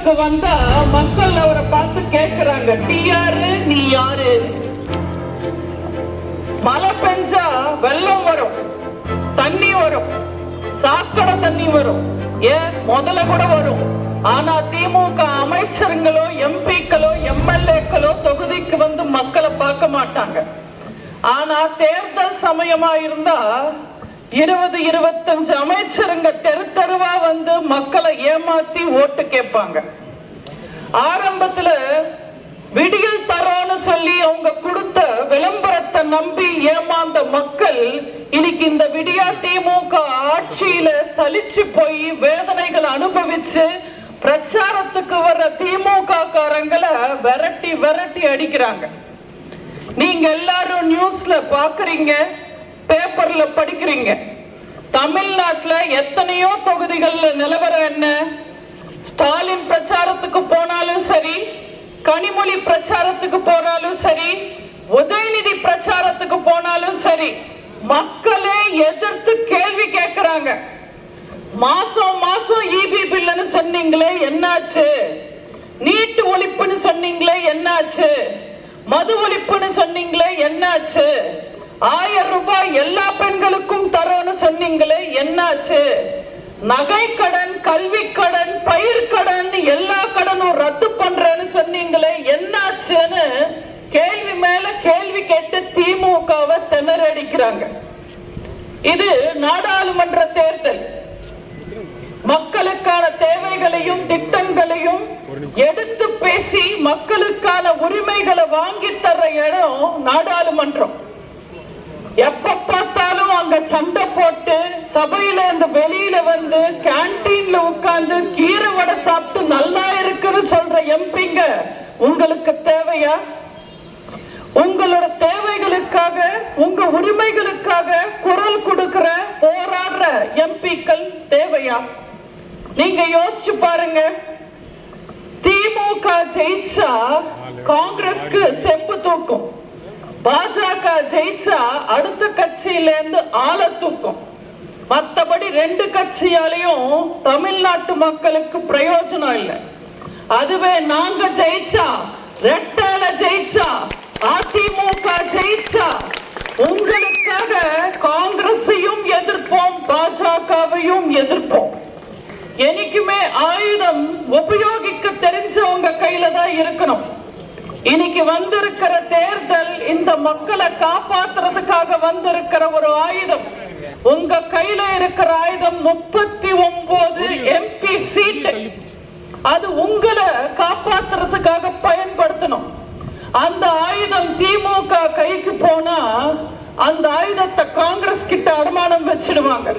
பிரச்சாரத்துக்கு வந்தா மக்கள் அவரை பார்த்து கேக்குறாங்க. நீ யாரு? நீ யாரு? மழை பெஞ்சா வெள்ளம் வரும். தண்ணி வரும். சாக்கடை தண்ணி வரும். ஏன்? முதல்ல கூட வரும். ஆனா திமுக அமைச்சருங்களோ எம்பிக்களோ எம்எல்ஏக்களோ தொகுதிக்கு வந்து மக்களை பார்க்க மாட்டாங்க. ஆனா தேர்தல் சமயமா இருந்தா இருபது இருபத்தஞ்சு அமைச்சருங்க தெரு தெருவா வந்து மக்களை ஏமாத்தி ஓட்டு கேட்பாங்க. ஆரம்பத்துல விடியல் தரோன்னு சொல்லி அவங்க கொடுத்த விளம்பரத்தை நம்பி ஏமாந்த மக்கள் இன்னைக்கு இந்த விடியா திமுக ஆட்சியில சலிச்சு போய் வேதனைகளை அனுபவிச்சு பிரச்சாரத்துக்கு வர்ற திமுக காரங்களை விரட்டி விரட்டி அடிக்கிறாங்க. நீங்க எல்லாரும் நியூஸ்ல பாக்குறீங்க. பேப்பர்ல படிக்கிறீங்க. தமிழ்நாட்டில் எத்தனையோ தொகுதிகளில் நிலவரம் என்ன? ஸ்டாலின் பிரச்சாரத்துக்கு போனாலும் சரி கனிமொழி பிரச்சாரத்துக்கு போனாலும் சரி உதயநிதி பிரச்சாரத்துக்கு போனாலும் சரி மக்களே எதிர்த்து கேள்வி கேட்கிறாங்க மாசம் மாசம் இபி பில்லுன்னு சொன்னீங்களே என்னாச்சு? நீட்டு ஒழிப்புன்னு சொன்னீங்களே என்னாச்சு? மது ஒழிப்புன்னு சொன்னீங்களே என்னாச்சு? ஆயிரம் ரூபாய் எல்லா பெண்களுக்கும் தரோன்னு சொன்னீங்களே என்னாச்சு? நகை கடன் கல்வி கடன் பயிர் கடன் எல்லா கடனும் ரத்து பண்றேன்னு சொன்னீங்களே என்னாச்சுன்னு கேள்வி மேல கேள்வி கேட்டு திமுகவை திணறடிக்கிறாங்க. இது நாடாளுமன்ற தேர்தல். மக்களுக்கான தேவைகளையும் திட்டங்களையும் எடுத்து பேசி மக்களுக்கான உரிமைகளை வாங்கி தர்ற இடம் நாடாளுமன்றம். எப்ப பார்த்தாலும் அங்க சண்டை போட்டு சபையில இருந்து வெளியில வந்து கேன்டீன்ல உட்கார்ந்து கீரை வடை சாப்பிட்டு நல்லா இருக்குன்னு சொல்ற எம்பிங்க உங்களுக்கு தேவையா? உங்களோட தேவைகளுக்காக உங்க உரிமைகளுக்காக குரல் கொடுக்கிற போராடுற எம்பிக்கள் தேவையா? நீங்க யோசிச்சு பாருங்க. திமுக ஜெயிச்சா காங்கிரஸ்க்கு செப்பு தூக்கும். பாஜக ஜெயிச்சா அடுத்த கட்சியில இருந்து ஆள தூக்கும். மத்தபடி ரெண்டு கட்சியாலையும் தமிழ்நாட்டு மக்களுக்கு பிரயோஜனம் இல்லை. அதுவே நாங்க ஜெயிச்சா ரெட்டால ஜெயிச்சா அதிமுக ஜெயிச்சா உங்களுக்காக காங்கிரஸையும் எதிர்ப்போம் பாஜகவையும் எதிர்ப்போம். என்னைக்குமே ஆயுதம் உபயோகிக்க தெரிஞ்சவங்க கையில தான் இருக்கணும். இன்னைக்கு வந்திருக்கிற தேர்தல் இந்த மக்களை காப்பாத்துறதுக்காக வந்திருக்கிற ஒரு ஆயுதம். உங்க கையில இருக்கிற ஆயுதம் முப்பத்தி ஒன்பது எம்பி சீட்டு. அது உங்களை காப்பாத்துறதுக்காக பயன்படுத்தணும். அந்த ஆயுதம் திமுக கைக்கு போனா அந்த ஆயுதத்தை காங்கிரஸ் கிட்ட அடமானம் வச்சிடுவாங்க.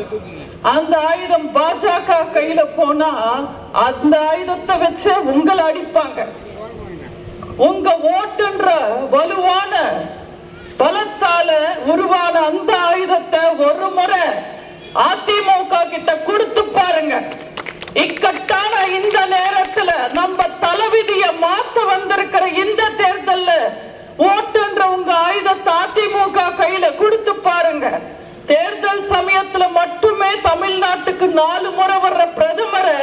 அந்த ஆயுதம் பாஜக கையில போனா அந்த ஆயுதத்தை வச்சு உங்களை அடிப்பாங்க. உங்க ஓட்டுன்ற வலுவான பலத்தால உருவான அந்த ஆயுதத்தை ஒரு முறை அதிமுக கிட்ட கொடுத்து பாருங்க. இக்கட்டான இந்த நேரத்துல நம்ம தலைவிதிய மாத்த வந்திருக்கிற இந்த தேர்தல்ல ஓட்டுன்ற உங்க ஆயுதத்தை அதிமுக கையில கொடுத்து பாருங்க. தேர்தல் சமயத்துல மட்டுமே தமிழ்நாட்டுக்கு நாலு முறை வர்ற பிரதமரை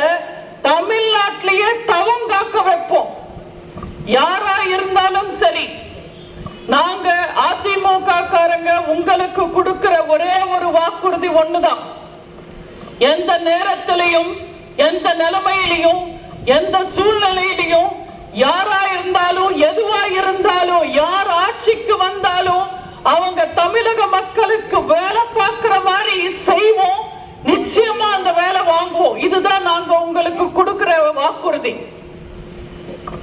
தமிழ்நாட்டிலேயே தவம் காக்க வைப்போம். யாரா இருந்தாலும் சரி நாங்க அதிமுக காரங்க உங்களுக்கு கொடுக்கிற ஒரே ஒரு வாக்குறுதி ஒண்ணுதான். எந்த நேரத்திலையும் எந்த நிலைமையிலையும் எந்த சூழ்நிலையிலையும் யாரா இருந்தாலும் எதுவா இருந்தாலும் யார் ஆட்சிக்கு வந்தாலும் அவங்க தமிழக மக்களுக்கு வேலை பார்க்கிற மாதிரி செய்வோம். நிச்சயமா அந்த வேலை வாங்குவோம். இதுதான் நாங்க உங்களுக்கு கொடுக்கிற வாக்குறுதி.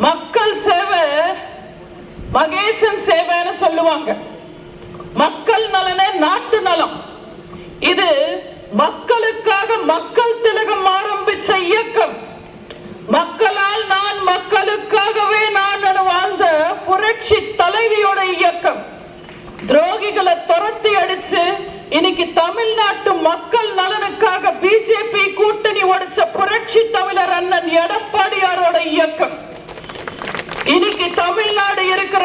மக்கள் சேவை மகேசன் சேவைன்னு சொல்லுவாங்க. மக்கள் நலனே நாட்டு நலம். இது மக்களுக்காக மக்கள் திலகம் ஆரம்பிச்ச இயக்கம். மக்களால் நான் மக்களுக்காகவே நான் வாழ்ந்த புரட்சி தலைவியோட இயக்கம். துரோகிகளை துரத்தி அடிச்சு இன்னைக்கு தமிழ்நாட்டு மக்கள் நலனுக்காக பிஜேபி கூட்டணி உடைச்ச புரட்சி தமிழர் அண்ணன் எடப்பாடியாரோட இயக்கம். இன்னைக்கு தமிழ்நாடு இருக்கிற